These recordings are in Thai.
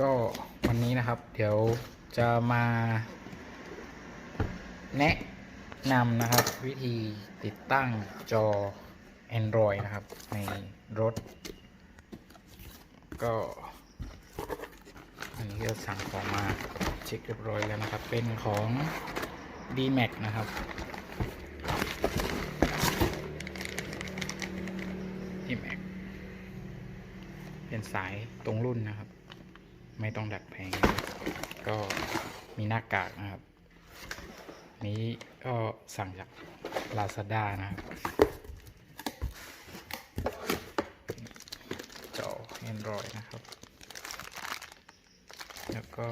ก็วันนี้นะครับ เดี๋ยวจะมาแนะนำนะครับ วิธีติดตั้งจอ Android นะครับ ในรถ ก็ อันนี้ก็สั่งของมาเช็คเรียบร้อยแล้วนะครับ เป็นของ D-Max นะครับ D-Max เป็นสายตรงรุ่นนะครับ ไม่ต้องดัดแพงก็มีหน้ากากนะครับ นี้ก็สั่งจาก Lazada นะครับจอ Android นะครับ แล้วก็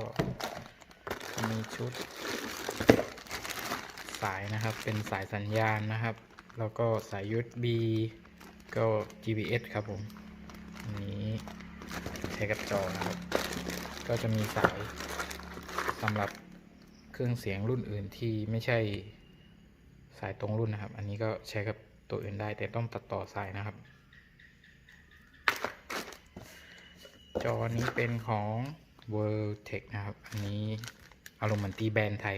มีชุด สายนะครับ เป็นสายสัญญาณนะครับ แล้วก็สาย USB ก็ GPS ครับผม อันนี้ใช้กับจอนะครับ ก็จะมีสายสำหรับเครื่องเสียงรุ่นอื่นที่ไม่ใช่สายตรงรุ่นนะครับ อันนี้ก็ใช้กับตัวอื่นได้ แต่ต้องตัดต่อสายนะครับ จอนี้เป็นของ World Tech นะครับ อันนี้อารมณ์เหมือนตีแบรนด์ไทย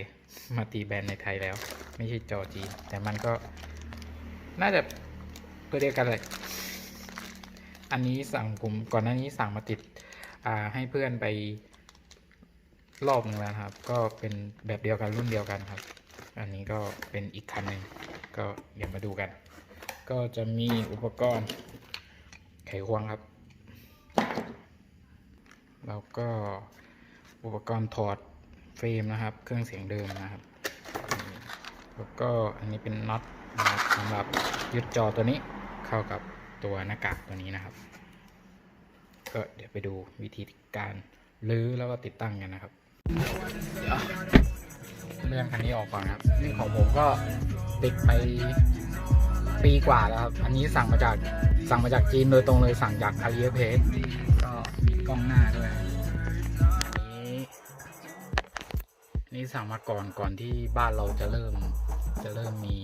มาตีแบรนด์ในไทยแล้ว ไม่ใช่จอจีนแต่มันก็น่าจะตัวเดียวกันเลย อันนี้สั่งผมก่อนหน้านี้สั่งมาติด อ่าให้เพื่อนไปรอบหนึงแล้วครับ ก็เป็นแบบเดียวกันรุ่นเดียวกันครับ อันนี้ก็เป็นอีกคันหนึ่งก็เดี๋ยวมาดูกัน ก็จะมีอุปกรณ์ไขควงครับ แล้วก็อุปกรณ์ถอดเฟรมนะครับ เครื่องเสียงเดิมนะครับ แล้วก็อันนี้เป็นน็อตสำหรับยึดจอตัวนี้เข้ากับตัวหน้ากากตัวนี้นะครับ ก็เดี๋ยวไปดูวิธีการรื้อแล้วก็ติดตั้งกันนะครับเดี๋ยวเลื่อนคันนี้ออกก่อนครับนี่ของผมก็ติดไปปีกว่าแล้วครับ อันนี้สั่งมาจากสั่งมาจากจีนโดยตรงเลยสั่งจากอาลีเพจก็มีกล้องหน้าด้วยอันนี้นี่สั่งมาก่อนก่อนที่บ้านเราจะเริ่ม จะเริ่มมี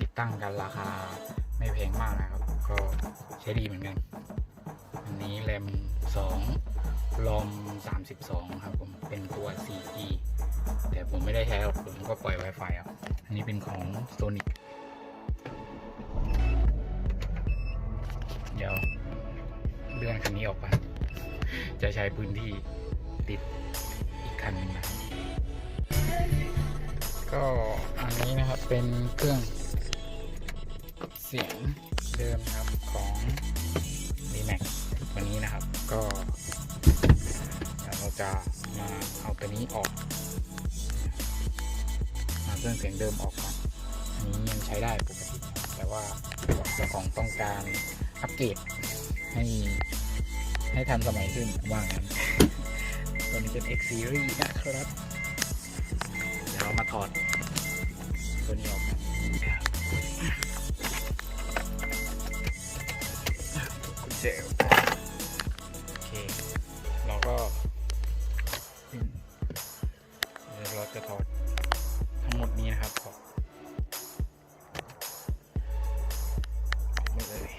ติดตั้งกันราคาไม่แพงมากนะครับ ก็ใช้ดีเหมือนกัน นี้แรม2ลอม 32 ครับผม เป็นตัว 4E แต่ผมไม่ได้ใช้หรอกผมก็ปล่อย Wi-Fi อะอันนี้เป็นของ Sonic เดี๋ยวเลื่อนคันนี้ออกไป จะใช้พื้นที่ติดอีกคันหนึงนะก็อันนี้นะครับเป็นเครื่องเสียงเดิมครับของ d m a x ตัวนี้นะครับ ก็เราจะมาเอาตัวนี้ออกมาเครื่องเสียงเดิมออกก่อนอันนี้ยังใช้ได้ปกติ แต่ว่าเจ้าของต้องการอัปเกรดให้ให้ทันสมัยขึ้นว่างั้นตัวนี้เป็น X Series นะครับเดี๋ยวเรามาถอดตัวนี้ออกกันกุญแจโอเค ก็เดี๋ยวเราจะถอดทั้งหมดนี้นะครับออกออกหมดเลย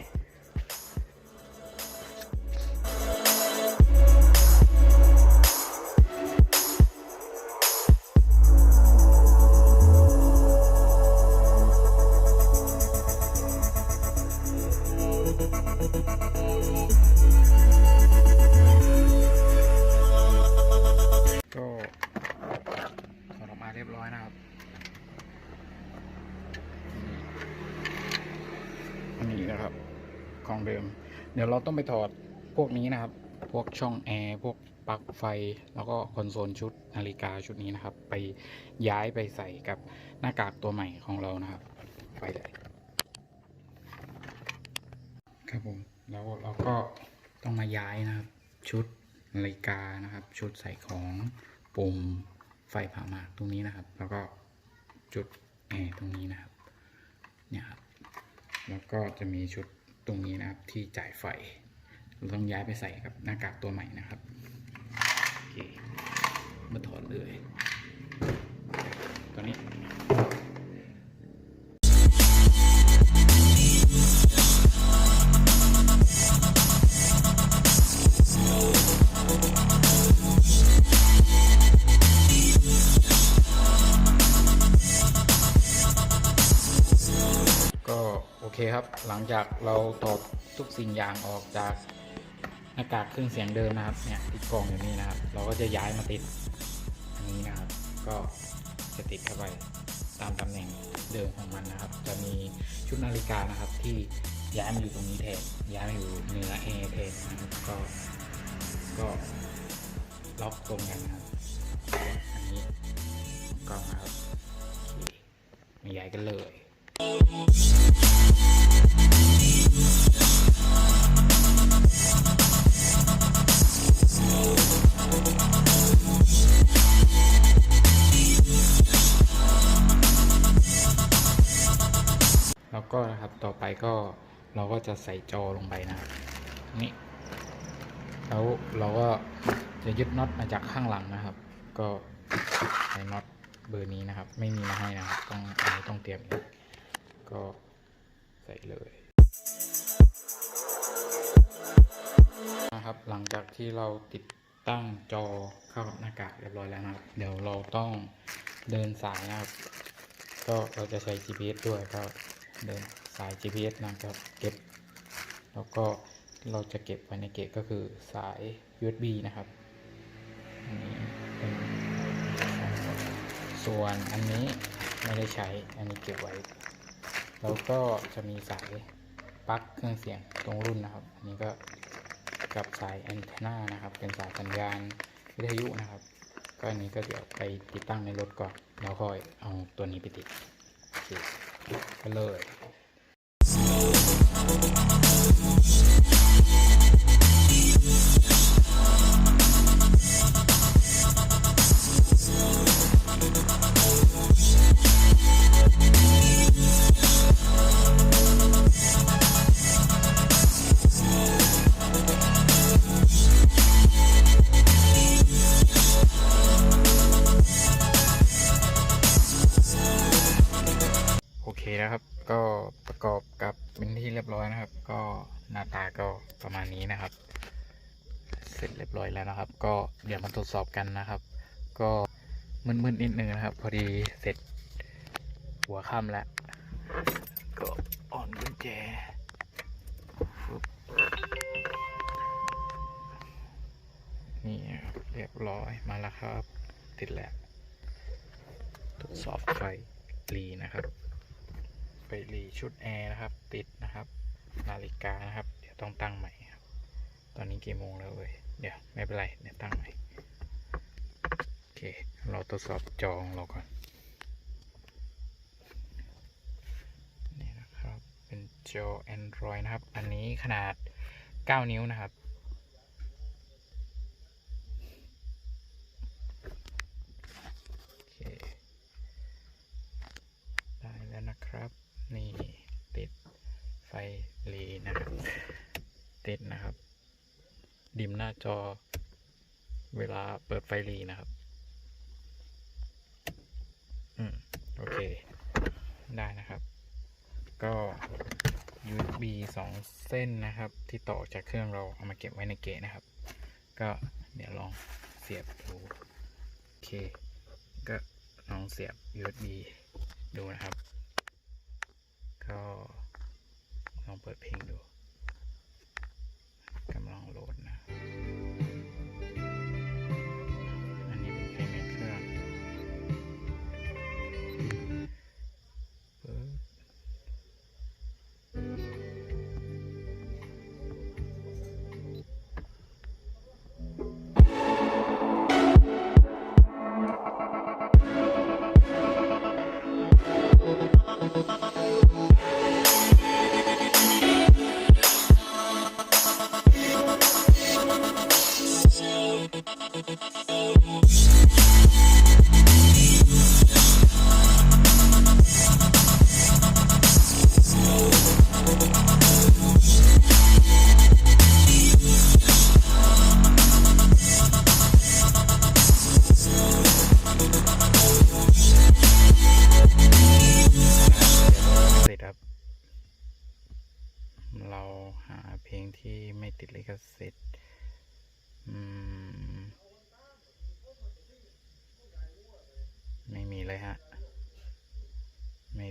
เดิม เดี๋ยวเราต้องไปถอดพวกนี้นะครับ พวกช่องแอร์พวกปลั๊กไฟ แล้วก็คอนโซลชุดนาฬิกาชุดนี้นะครับ ไปย้ายไปใส่กับหน้ากากตัวใหม่ของเรานะครับ ไปเลยครับผมแล้วเราก็ต้องมาย้ายนะครับ ชุดนาฬิกานะครับ ชุดใส่ของปุ่มไฟผ่าหมากตรงนี้นะครับ แล้วก็จุดแอร์ตรงนี้นะครับเนี่ยครับแล้วก็จะมีชุด ตรงนี้นะครับที่จ่ายไฟ เราต้องย้ายไปใส่กับหน้ากากตัวใหม่นะครับโอเคมาถอดเลยตัวนี้ เคครับ หลังจากเราตอบทุกสิ่งอย่างออกจากหน้ากากเครื่องเสียงเดิมนะครับ เนี่ยติดกล่องอยู่นี่นะครับ เราก็จะย้ายมาติดอันนี้นะครับ ก็จะติดเข้าไปตามตำแหน่งเดิมของมันนะครับ จะมีชุดนาฬิกานะครับ ที่ย้ายมาอยู่ตรงนี้แทน ย้ายมาอยู่เหนือแอแทนนะครับ ก็ ก็ล็อกตรงกันนะครับ อันนี้กล่องนะครับมาย้ายกันเลย ก็เราก็จะใส่จอลงไปนะครับนี่แล้วเราก็จะยึดน็อตมาจากข้างหลังนะครับ ก็ใช้น็อตเบอร์นี้นะครับ ไม่มีมาให้นะครับต้องอันนี้ต้องเตรียมก็ใส่เลยนะครับ หลังจากที่เราติดตั้งจอเข้ากับหน้ากากเรียบร้อยแล้วนะครับ เดี๋ยวเราต้องเดินสายนะครับ ก็เราจะใช้ GPS ด้วยก็เดิน สาย GPS นะครับเก็บ แล้วก็เราจะเก็บไว้ในเกะก็คือสาย USB นะครับอันนี้เป็นส่วนอันนี้ไม่ได้ใช้อันนี้เก็บไว้ แล้วก็จะมีสายปลั๊กเครื่องเสียงตรงรุ่นนะครับ อันนี้ก็กับสายแอนเทนานะครับ เป็นสายสัญญาณวิทยุนะครับ ก็อันนี้ก็เดี๋ยวไปติดตั้งในรถก่อนแล้วค่อยเอาตัวนี้ไปติดโอเคก็เลย โอเคนะครับ ก็ประกอบกับเป็นที่เรียบร้อยนะครับ ก็หน้าตาก็ประมาณนี้นะครับ เสร็จเรียบร้อยแล้วนะครับ ก็เดี๋ยวมาทดสอบกันนะครับ ก็มึนๆนิดนึงนะครับ พอดีเสร็จหัวค่ำแล้วก็อ่อนกุญแจนี่เรียบร้อยมาแล้วครับ ติดแล้ว ทดสอบไฟรีนะครับ ไฟรีชุดแอร์นะครับ ติดนะครับ นาฬิกานะครับ เดี๋ยวต้องตั้งใหม่ครับ ตอนนี้กี่โมงแล้วเว้ยเดี๋ยวไม่เป็นไรเดี๋ยวตั้งใหม่โอเค เราทดสอบจอของเราก่อนนี่นะครับเป็นจอ Android นะครับ อันนี้ขนาด 9 นิ้วนะครับโอเคได้แล้วนะครับ นี่ติดไฟหลีนะครับติดนะครับ ดิมหน้าจอเวลาเปิดไฟลีนะครับ อืม โอเค ได้นะครับ ก็ USB สองเส้นนะครับ ที่ต่อจากเครื่องเราเอามาเก็บไว้ในเกะนะครับ ก็เดี๋ยวลองเสียบดู โอเค ก็ลองเสียบ USB ดูนะครับ ก็ลองเปิดเพลงดู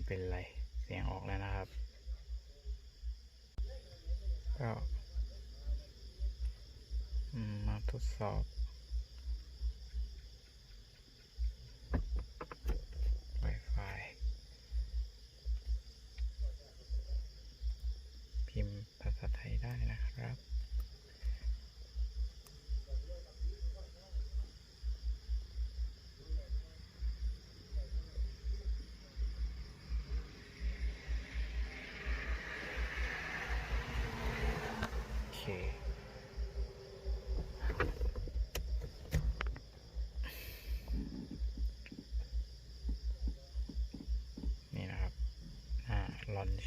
เป็นไร เสียงออกแล้วนะครับ ก็มาทดสอบ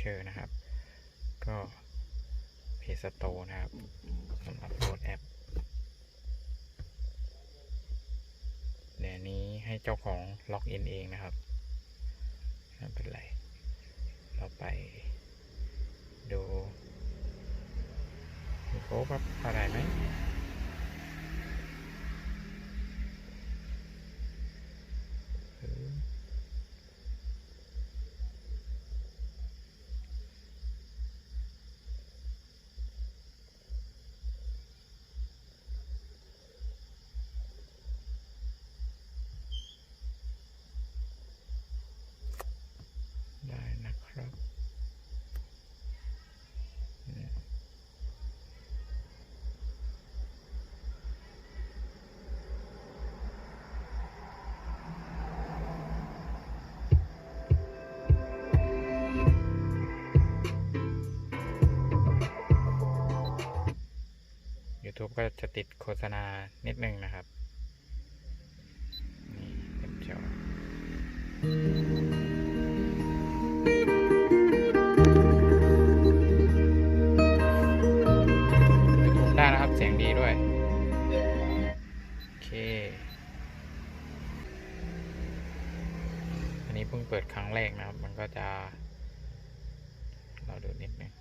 ลอนเชอร์นะครับ ก็เพจสโตนะครับสำหรับโหลดแอปเดี๋ยวนี้ให้เจ้าของล็อกอินเองนะครับไม่เป็นไร เราไปดูโค้ครับอะไรไหม จะติดโฆษณานิดนึงนะครับ นี่เป็นจอ YouTube ได้นะครับเสียงดีด้วย โอเค อันนี้เพิ่งเปิดครั้งแรกนะครับ มันก็จะ เราดูนิดนึง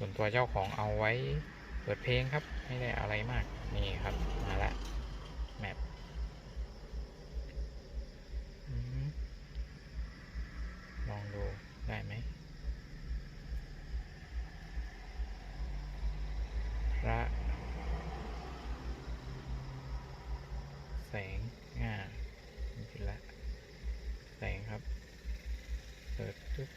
ส่วนตัวเจ้าของเอาไว้เปิดเพลงครับ ไม่ได้อะไรมาก นี่ครับ มาละแมปมลองดูได้ไหมพระแสงอ่าไม่ผิดละแสงครับ เปิดปึ๊บ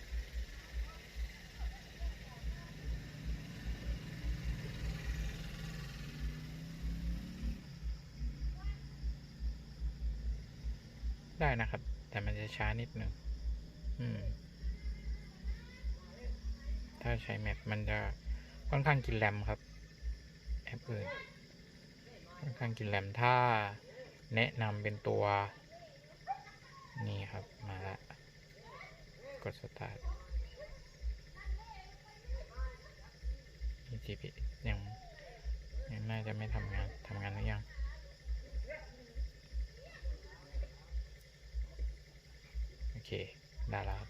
ได้นะครับ แต่มันจะช้านิดหนึ่งถ้าใช้แมปมันจะค่อนข้างกินแรมครับ แอปอื่นค่อนข้างกินแรมถ้าแนะนำเป็นตัว นี่ครับมาละ กดสตาร์ทนี่ GP ยังยังน่าจะไม่ทำงานทำงานหรือยัง โอ เคได้แล้วครับ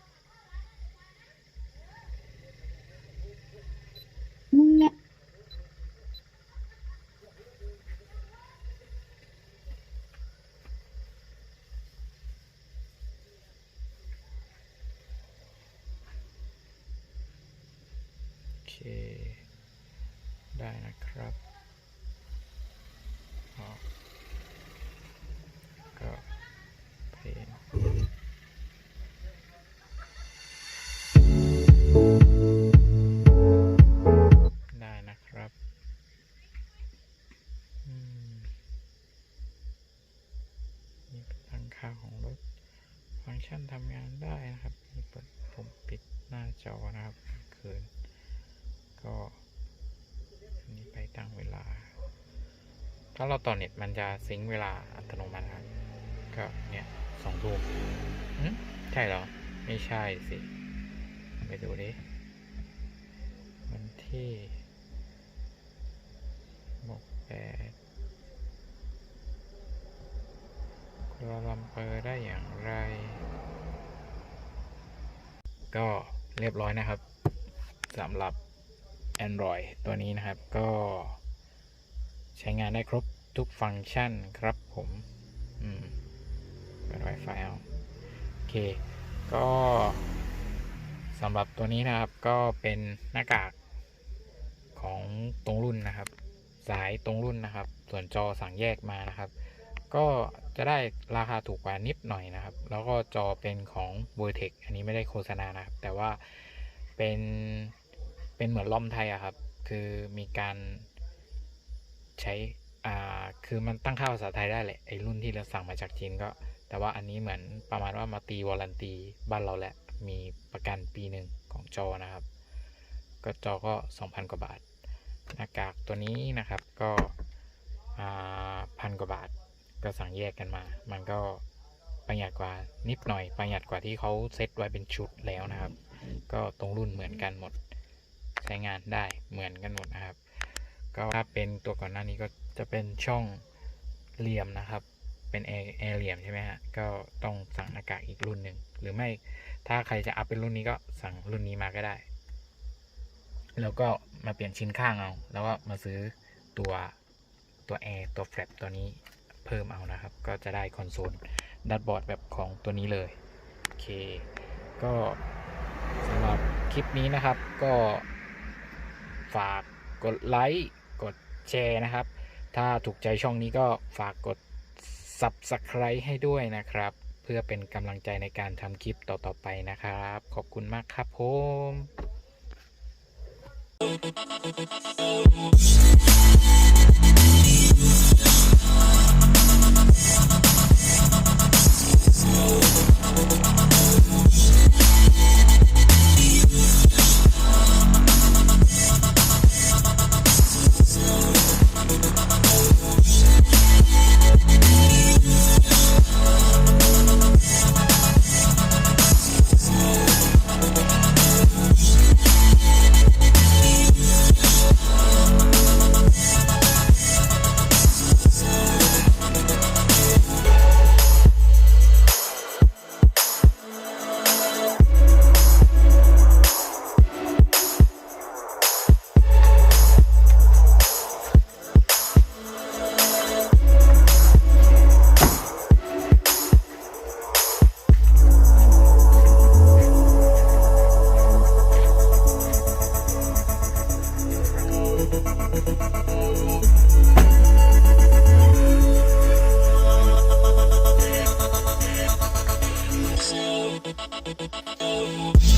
โอเคได้นะครับ ถ้าเราต่อเน็ตมันจะซิงเวลาอัตโนมัติครับ ก็เนี่ยสองทุ่มใช่เหรอ ไม่ใช่สิ ไปดูดิ วันที่บอกแปดกัวลาลัมเปอร์ได้อย่างไร ก็เรียบร้อยนะครับสำหรับ Android ตัวนี้นะครับก็ ใช้งานได้ครบทุกฟังก์ชันครับผมอืมเปิด Wi-Fi เอาโอเค ก็สำหรับตัวนี้นะครับก็เป็นหน้ากากของตรงรุ่นนะครับ สายตรงรุ่นนะครับ ส่วนจอสั่งแยกมานะครับ ก็จะได้ราคาถูกกว่านิดหน่อยนะครับ แล้วก็จอเป็นของ v e r t e x อันนี้ไม่ได้โฆษณานะครับ แต่ว่าเป็นเป็นเหมือนลอมไทยอะครับ คือมีการ ใช้อ่าคือมันตั้งค่าภาษาไทยได้แหละไอ้รุ่นที่เราสั่งมาจากจีนก็ แต่ว่าอันนี้เหมือนประมาณว่ามาตีวอลันตีบ้านเราแหละ มีประกันปีหนึ่งของจอนะครับ ก็จอก็ 2,000 กว่าบาท หน้ากากตัวนี้นะครับก็พันกว่าบาทก็สั่งแยกกันมา มันก็ประหยัดกว่านิดหน่อย ประหยัดกว่าที่เขาเซตไว้เป็นชุดแล้วนะครับ ก็ตรงรุ่นเหมือนกันหมด ใช้งานได้เหมือนกันหมดนะครับ ก็ถ้าเป็นตัวก่อนหน้านี้ก็จะเป็นช่องเหลี่ยมนะครับ เป็นแอร์แอร์เหลี่ยมใช่ไหมฮะ ก็ต้องสั่งหน้ากากอีกรุ่นหนึ่ง หรือไม่ ถ้าใครจะอัพเป็นรุ่นนี้ก็สั่งรุ่นนี้มาก็ได้ แล้วก็มาเปลี่ยนชิ้นข้างเอา แล้วก็มาซื้อตัวตัวแอร์ตัวแฟลปตัวนี้เพิ่มเอานะครับ ก็จะได้คอนโซลดัตบอร์ดแบบของตัวนี้เลย โอเค ก็สำหรับคลิปนี้นะครับ ก็ฝากกดไลค์ แชร์นะครับ ถ้าถูกใจช่องนี้ก็ฝากกด Subscribe ให้ด้วยนะครับ เพื่อเป็นกำลังใจในการทำคลิปต่อๆไปนะครับ ขอบคุณมากครับผม